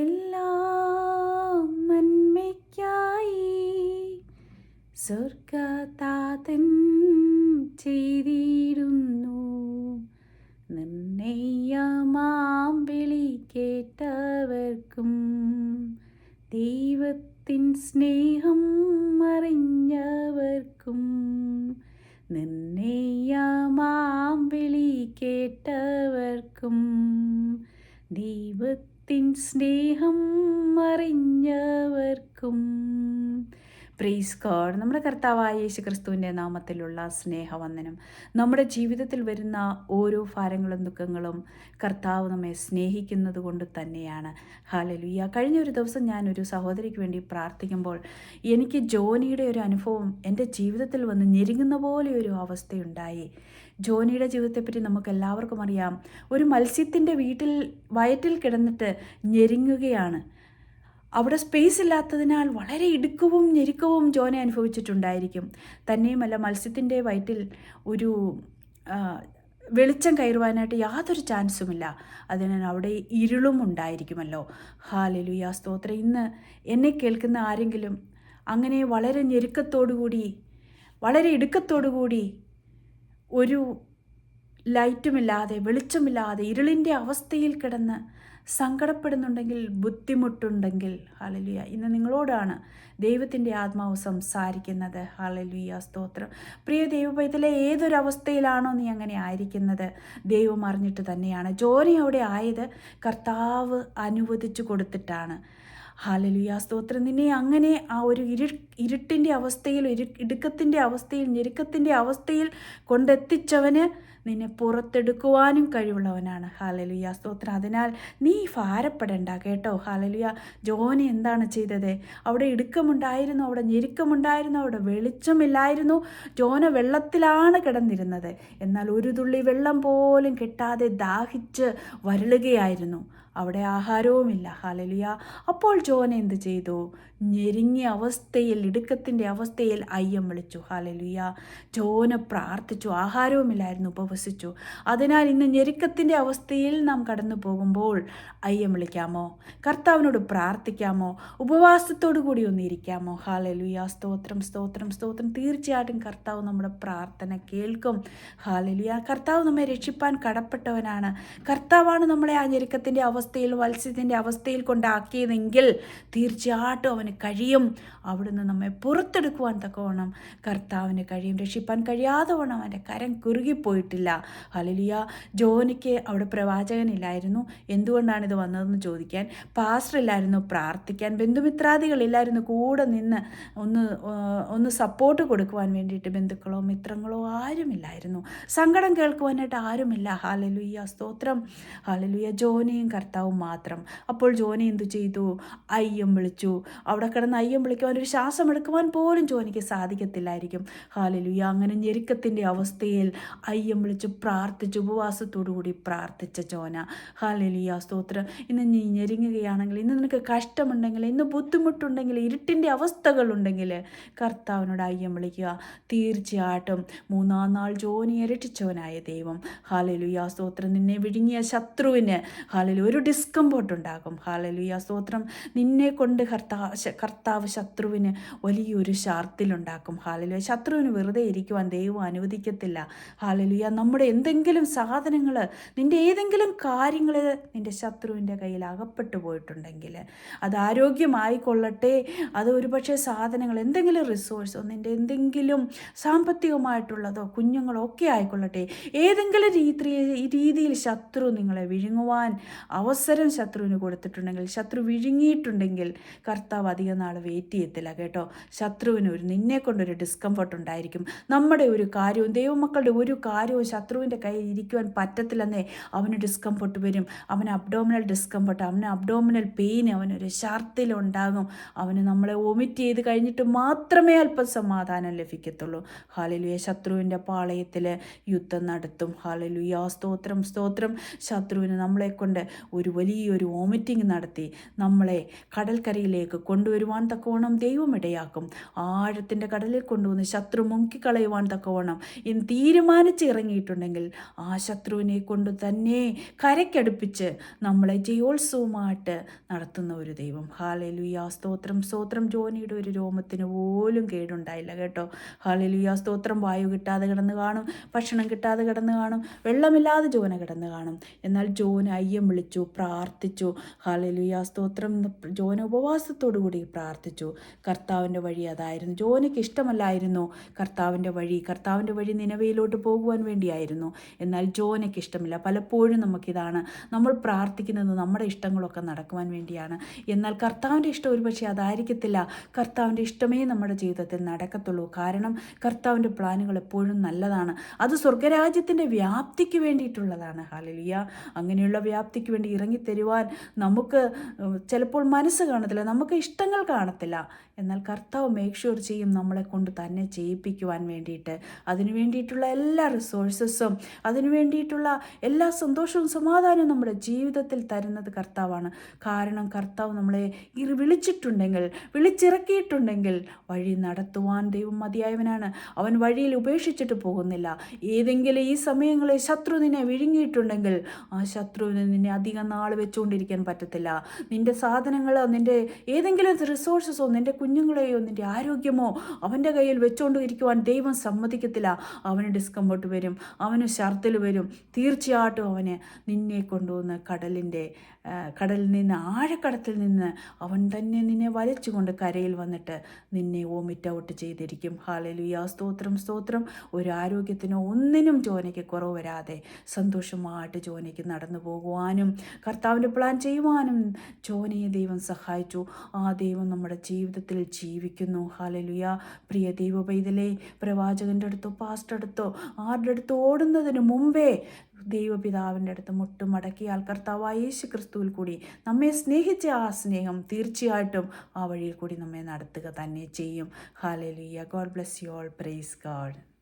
എല്ലാം നന്മയ്ക്കായി സ്വർഗതാതൻ ചെയ്തിടുന്നു. നിർണയമാം വിളി കേട്ടവർക്കും ദൈവത്തിൻ സ്നേഹം അറിഞ്ഞവർക്കും നിർണയമാം വിളി കേട്ടവർക്കും ദൈവത്തിൻ സ്നേഹം അറിഞ്ഞവർക്കും പ്രേസ് ഗോഡ് നമ്മുടെ കർത്താവായ യേശു ക്രിസ്തുവിന്റെ നാമത്തിലുള്ള സ്നേഹവന്ദനം. നമ്മുടെ ജീവിതത്തിൽ വരുന്ന ഓരോ ഭാരങ്ങളും ദുഃഖങ്ങളും കർത്താവ് നമ്മെ സ്നേഹിക്കുന്നത് കൊണ്ട് തന്നെയാണ്. ഹാലലുയ്യ കഴിഞ്ഞ ഒരു ദിവസം ഞാൻ ഒരു സഹോദരിക്ക് വേണ്ടി പ്രാർത്ഥിക്കുമ്പോൾ എനിക്ക് ജോനിയുടെ ഒരു അനുഭവം എന്റെ ജീവിതത്തിൽ വന്ന് ഞെരുങ്ങുന്ന പോലെ ഒരു അവസ്ഥയുണ്ടായി. ജോനിയുടെ ജീവിതത്തെപ്പറ്റി നമുക്ക് എല്ലാവർക്കും അറിയാം. ഒരു മത്സ്യത്തിന്റെ വീട്ടിൽ വയറ്റിൽ കിടന്നിട്ട് ഞെരുങ്ങുകയാണ്. അവിടെ സ്പേസ് ഇല്ലാത്തതിനാൽ വളരെ ഇടുക്കവും ഞെരുക്കവും ജോനെ അനുഭവിച്ചിട്ടുണ്ടായിരിക്കും. തന്നെയുമല്ല മത്സ്യത്തിന്റെ വയറ്റിൽ ഒരു വെളിച്ചം കയറുവാനായിട്ട് യാതൊരു ചാൻസുമില്ല അതിനാൽ അവിടെ ഇരുളും ഉണ്ടായിരിക്കുമല്ലോ. ഹാലലുയ സ്തോത്രം. ഇന്ന് എന്നെ കേൾക്കുന്ന ആരെങ്കിലും അങ്ങനെ വളരെ ഞെരുക്കത്തോടുകൂടി വളരെ ഇടുക്കത്തോടുകൂടി ഒരു ലൈറ്റുമില്ലാതെ വെളിച്ചമില്ലാതെ ഇരുളിന്റെ അവസ്ഥയിൽ കിടന്ന് സങ്കടപ്പെടുന്നുണ്ടെങ്കിൽ ബുദ്ധിമുട്ടുണ്ടെങ്കിൽ ഹാലലുയ ഇന്ന് നിങ്ങളോടാണ് ദൈവത്തിന്റെ ആത്മാവ് സംസാരിക്കുന്നത്. ഹാലലുയ സ്തോത്രം. പ്രിയ ദൈവപൈതലെ ഏതൊരവസ്ഥയിലാണോ നീ അങ്ങനെ ആയിരിക്കുന്നത്? ദൈവം അറിഞ്ഞിട്ട് തന്നെയാണ്. ജോലി അവിടെ ആയത് കർത്താവ് അനുവദിച്ചു കൊടുത്തിട്ടാണ്. ഹാലലുയ. സ്തോത്രം. നിന്നെ അങ്ങനെ ആ ഒരു ഇരു ഇരുട്ടിന്റെ അവസ്ഥയിൽ ഇരു ഇടുക്കത്തിന്റെ അവസ്ഥയിൽ ഞെരുക്കത്തിന്റെ അവസ്ഥയിൽ കൊണ്ടെത്തിച്ചവന് നിന്നെ പുറത്തെടുക്കുവാനും കഴിവുള്ളവനാണ്. ഹാലലുയ. സ്തോത്രം. അതിനാൽ നീ ഭാരപ്പെടേണ്ട കേട്ടോ. ഹാലലുയ. ജോന് എന്താണ് ചെയ്തത്? അവിടെ ഇടുക്കമുണ്ടായിരുന്നു അവിടെ ഞെരുക്കമുണ്ടായിരുന്നു അവിടെ വെളിച്ചമില്ലായിരുന്നു. ജോന വെള്ളത്തിലാണ് കിടന്നിരുന്നത്. എന്നാൽ ഒരു തുള്ളി വെള്ളം പോലും കിട്ടാതെ ദാഹിച്ച് വരളുകയായിരുന്നു. അവിടെ ആഹാരവുമില്ല. ഹാലലിയ അപ്പോൾ ജോൻ എന്ത് ചെയ്തു? ഞെരുങ്ങിയ അവസ്ഥയിൽ ഇടുക്കത്തിന്റെ അവസ്ഥയിൽ അയ്യം വിളിച്ചു. ഹാലലിയ ജോന് പ്രാർത്ഥിച്ചു. ആഹാരവുമില്ലായിരുന്നു ഉപവസിച്ചു. അതിനാൽ ഇന്ന് ഞെരുക്കത്തിന്റെ അവസ്ഥയിൽ നാം കടന്നു പോകുമ്പോൾ അയ്യം വിളിക്കാമോ? കർത്താവിനോട് പ്രാർത്ഥിക്കാമോ? ഉപവാസത്തോടു കൂടി ഒന്ന് ഇരിക്കാമോ? ഹാലലുയ സ്തോത്രം സ്തോത്രം സ്തോത്രം. തീർച്ചയായിട്ടും കർത്താവ് നമ്മുടെ പ്രാർത്ഥന കേൾക്കും. ഹാലലുയ കർത്താവ് നമ്മെ രക്ഷിപ്പാൻ കടപ്പെട്ടവനാണ്. കർത്താവാണ് നമ്മളെ ആ ഞെരുക്കത്തിന്റെ അവസ്ഥയിൽ മത്സ്യത്തിന്റെ അവസ്ഥയിൽ കൊണ്ടാക്കിയതെങ്കിൽ തീർച്ചയായിട്ടും അവന് കഴിയും. അവിടുന്ന് നമ്മെ പുറത്തെടുക്കുവാൻ തക്കവണ്ണം കർത്താവിന് കഴിയും. രക്ഷിപ്പാൻ കഴിയാതെ വണ്ണം അവന്റെ കരം കുറുകിപ്പോയിട്ടില്ല. ഹലലിയ ജോനിക്ക് അവിടെ പ്രവാചകനില്ലായിരുന്നു. എന്തുകൊണ്ടാണ് ഇത് വന്നതെന്ന് ചോദിക്കാൻ. പാസ്റ്റർ ഇല്ലായിരുന്നു പ്രാർത്ഥിക്കാൻ. ബന്ധുമിത്രാദികളില്ലായിരുന്നു കൂടെ നിന്ന് ഒന്ന് ഒന്ന് സപ്പോർട്ട് കൊടുക്കുവാൻ വേണ്ടിയിട്ട് ബന്ധുക്കളോ മിത്രങ്ങളോ ആരുമില്ലായിരുന്നു. സങ്കടം കേൾക്കുവാനായിട്ട് ആരുമില്ല. ഹാലലുയ്യ സ്തോത്രം. ഹാലലുയ്യ ജോനിയും കർത്താവും മാത്രം. അപ്പോൾ ജോനി എന്തു ചെയ്തു? അയ്യം വിളിച്ചു. അവിടെ കിടന്ന് അയ്യം വിളിക്കുവാൻ ഒരു ശ്വാസം എടുക്കുവാൻ പോലും ജോനിക്ക് സാധിക്കത്തില്ലായിരിക്കും. ഹാലലു അങ്ങനെ ഞെരുക്കത്തിന്റെ അവസ്ഥയിൽ അയ്യം വിളിച്ച് പ്രാർത്ഥിച്ചു ഉപവാസത്തോടു കൂടി പ്രാർത്ഥിച്ച ജോന. ഹാലലുയ്യ സ്തോത്രം. ഇന്ന് നീ ഞെരുങ്ങുകയാണെങ്കിൽ ഇന്ന് നിനക്ക് കഷ്ടമുണ്ടെങ്കിൽ ഇന്ന് ബുദ്ധിമുട്ടുണ്ടെങ്കിൽ ഇരുട്ടിന്റെ അവസ്ഥകളുണ്ടെങ്കിൽ കർത്താവിനോട് അയ്യം വിളിക്കുക. തീർച്ചയായിട്ടും മൂന്നാം നാൾ ജോനിയെ രക്ഷിച്ചവനായ ദൈവം. ഹാലലുയ സ്തോത്രം. നിന്നെ വിഴുങ്ങിയ ശത്രുവിന് ഹാലലു ഒരു ഡിസ്കംഫോർട്ട് ഉണ്ടാകും ഹാലലുയ സ്തോത്രം. നിന്നെ കൊണ്ട് കർത്താവ് കർത്താവ് ശത്രുവിന് വലിയൊരു ശാർത്തിലുണ്ടാക്കും. ഹാലലുയ ശത്രുവിന് വെറുതെ ഇരിക്കുവാൻ ദൈവം അനുവദിക്കത്തില്ല. ഹാലലുയ നമ്മുടെ എന്തെങ്കിലും സാധനങ്ങൾ നിന്റെ ഏതെങ്കിലും കാര്യങ്ങൾ നിന്റെ ശത്രുവിന്റെ കയ്യിൽ അകപ്പെട്ടു പോയിട്ടുണ്ടെങ്കിൽ അത് ആരോഗ്യമായിക്കൊള്ളട്ടെ. അത് ഒരുപക്ഷെ സാധനങ്ങൾ എന്തെങ്കിലും റിസോഴ്സോ നിന്റെ എന്തെങ്കിലും സാമ്പത്തികമായിട്ടുള്ളതോ കുഞ്ഞുങ്ങളോ ഒക്കെ ആയിക്കൊള്ളട്ടെ. ഏതെങ്കിലും രീതി രീതിയിൽ ശത്രു നിങ്ങളെ വിഴുങ്ങുവാൻ അവസരം ശത്രുവിന് കൊടുത്തിട്ടുണ്ടെങ്കിൽ ശത്രു വിഴുങ്ങിയിട്ടുണ്ടെങ്കിൽ കർത്താവ് അധികം നാൾ വെയിറ്റ് ചെയ്യത്തില്ല കേട്ടോ. ശത്രുവിന് ഒരു നിന്നെ കൊണ്ടൊരു ഡിസ്കംഫർട്ട് ഉണ്ടായിരിക്കും. നമ്മുടെ ഒരു കാര്യവും ദൈവമക്കളുടെ ഒരു കാര്യവും ശത്രുവിന്റെ കയ്യിൽ ഇരിക്കുവാൻ പറ്റത്തില്ലെന്നേ അവന് ഡിസ്കംഫർട്ട് വരും. അവന് അബ്ഡോമിനൽ ഡിസ്കംഫർട്ട് അവന് അബ്ഡോമിനൽ പെയിൻ അവനൊരു ശാർത്തിലുണ്ടാകും അവന് നമ്മളെ വൊമിറ്റ് ചെയ്ത് കഴിഞ്ഞിട്ട് മാത്രമേ അല്പം സമാധാനം ലഭിക്കത്തുള്ളൂ. ഹാലലുയ ശത്രുവിന്റെ പാളയത്തിൽ യുദ്ധം നടത്തും. ഹാലലുയ സ്തോത്രം സ്തോത്രം. ശത്രുവിന് നമ്മളെ കൊണ്ട് ഒരു വലിയൊരു വോമിറ്റിംഗ് നടത്തി നമ്മളെ കടൽക്കരയിലേക്ക് കൊണ്ടുവരുവാൻ തക്കവണ്ണം ദൈവം ഇടയാക്കും. ആഴത്തിന്റെ കടലിൽ കൊണ്ടുവന്ന് ശത്രു മുങ്ങിക്കളയുവാൻ തക്കവണ്ണം ഇന്ന് തീരുമാനിച്ച് ഇറങ്ങിയിട്ടുണ്ടെങ്കിൽ ആ ശത്രുവിനെ കൊണ്ട് തന്നെ കരയ്ക്കടുപ്പിച്ച് നമ്മളെ ജയോത്സവമായിട്ട് നടത്തുന്ന ഒരു ദൈവം. ഹാലലുയ സ്തോത്രം സ്തോത്രം. ജോനിയുടെ ഒരു രോമത്തിന് പോലും കേടുണ്ടായില്ല കേട്ടോ. ഹാലലുയ സ്തോത്രം. വായു കിട്ടാതെ കിടന്ന് കാണും ഭക്ഷണം കിട്ടാതെ കിടന്ന് കാണും വെള്ളമില്ലാതെ ജോന കിടന്ന് കാണും. എന്നാൽ ജോന അയ്യം വിളിച്ചു പ്രാർത്ഥിച്ചു. ഹാലലുയ സ്തോത്രം. ജോന ഉപവാസത്തോടു കൂടി പ്രാർത്ഥിച്ചു. കർത്താവിന്റെ വഴി അതായിരുന്നു. ജോനയ്ക്ക് ഇഷ്ടമല്ലായിരുന്നു കർത്താവിന്റെ വഴി. കർത്താവിന്റെ വഴി നിലവയിലോട്ട് പോകുവാൻ വേണ്ടിയായിരുന്നു. എന്നാൽ ജോനയ്ക്ക് ഇഷ്ടമില്ല. പലപ്പോഴും നമുക്കിതാണ് നമ്മൾ പ്രാർത്ഥിക്കുന്നത് നമ്മുടെ ഇഷ്ടങ്ങളൊക്കെ നടക്കുവാൻ വേണ്ടിയാണ്. എന്നാൽ കർത്താവിന്റെ ഇഷ്ടം ഒരുപക്ഷെ അതായിരിക്കത്തില്ല. കർത്താവിന്റെ ഇഷ്ടമേ നമ്മുടെ ജീവിതത്തിൽ നടക്കത്തുള്ളൂ. കാരണം കർത്താവിന്റെ പ്ലാനുകൾ എപ്പോഴും നല്ലതാണ്. അത് സ്വർഗരാജ്യത്തിന്റെ വ്യാപ്തിക്ക് വേണ്ടിയിട്ടുള്ളതാണ്. ഹാലലിയ അങ്ങനെയുള്ള വ്യാപ്തിക്ക് വേണ്ടി ഇറങ്ങിത്തരുവാൻ നമുക്ക് ചിലപ്പോൾ മനസ്സ് കാണത്തില്ല നമുക്ക് ഇഷ്ടങ്ങൾ കാണത്തില്ല. എന്നാൽ കർത്താവ് മേക്ക് ഷുവർ ചെയ്യും നമ്മളെ കൊണ്ട് തന്നെ ചെയ്യിപ്പിക്കുവാൻ വേണ്ടിയിട്ട്. അതിനു വേണ്ടിയിട്ടുള്ള എല്ലാ റിസോഴ്സസും അതിനു വേണ്ടിയിട്ടുള്ള എല്ലാ സന്തോഷവും സമാധാനവും നമ്മുടെ ജീവിതത്തിൽ തരുന്നത് കർത്താവാണ്. കാരണം കർത്താവ് നമ്മളെ വിളിച്ചിട്ടുണ്ടെങ്കിൽ വിളിച്ചിറക്കിയിട്ടുണ്ടെങ്കിൽ വഴി നടത്തുവാൻ ദൈവം മതിയായവനാണ്. അവൻ വഴിയിൽ ഉപേക്ഷിച്ചിട്ട് പോകുന്നില്ല. ഏതെങ്കിലും ഈ സമയങ്ങളിൽ ശത്രു നിന്നെ വിഴുങ്ങിയിട്ടുണ്ടെങ്കിൽ ആ ശത്രുവിനെ നിന്നെ അധികം നാൾ വെച്ചുകൊണ്ടിരിക്കാൻ പറ്റത്തില്ല. നിന്റെ സാധനങ്ങളോ നിന്റെ ഏതെങ്കിലും റിസോഴ്സസോ നിന്റെ കുഞ്ഞുങ്ങളെയോ നിന്റെ ആരോഗ്യമോ അവന്റെ കയ്യിൽ വെച്ചുകൊണ്ട് ഇരിക്കുവാൻ ദൈവം സമ്മതിക്കത്തില്ല. അവന് ഡിസ്കംഫർട്ട് വരും അവന് ശർത്തിൽ വരും. തീർച്ചയായിട്ടും അവന് നിന്നെ കൊണ്ടുവന്ന് കടലിന്റെ കടലിൽ നിന്ന് ആഴക്കടത്തിൽ നിന്ന് അവൻ തന്നെ നിന്നെ വലിച്ചുകൊണ്ട് കരയിൽ വന്നിട്ട് നിന്നെ വോമിറ്റ് ഔട്ട് ചെയ്തിരിക്കും. ഹാലലുയ സ്തോത്രം സ്തോത്രം. ഒരു ആരോഗ്യത്തിനോ ഒന്നിനും ജോനയ്ക്ക് കുറവ് വരാതെ സന്തോഷമായിട്ട് ജോനയ്ക്ക് നടന്നു പോകുവാനും കർത്താവിന്റെ പ്ലാൻ ചെയ്യുവാനും ജോനയെ ദൈവം സഹായിച്ചു. ആ ദൈവം നമ്മുടെ ജീവിതത്തിൽ ജീവിക്കുന്നു. ഹാലലുയ പ്രിയ ദൈവ പൈതലേ പ്രവാചകന്റെ അടുത്തോ പാസ്റ്റർ അടുത്തോ ആരുടെ അടുത്ത് ഓടുന്നതിന് മുമ്പേ ദൈവപിതാവിന്റെ അടുത്ത് മുട്ടുമടക്കിയാൽ കർത്താവായ യേശു ക്രിസ്തുവിൽ കൂടി നമ്മെ സ്നേഹിച്ച ആ സ്നേഹം തീർച്ചയായിട്ടും ആ വഴിയിൽ കൂടി നമ്മെ നടത്തുക തന്നെ ചെയ്യും. Hallelujah God bless you all praise God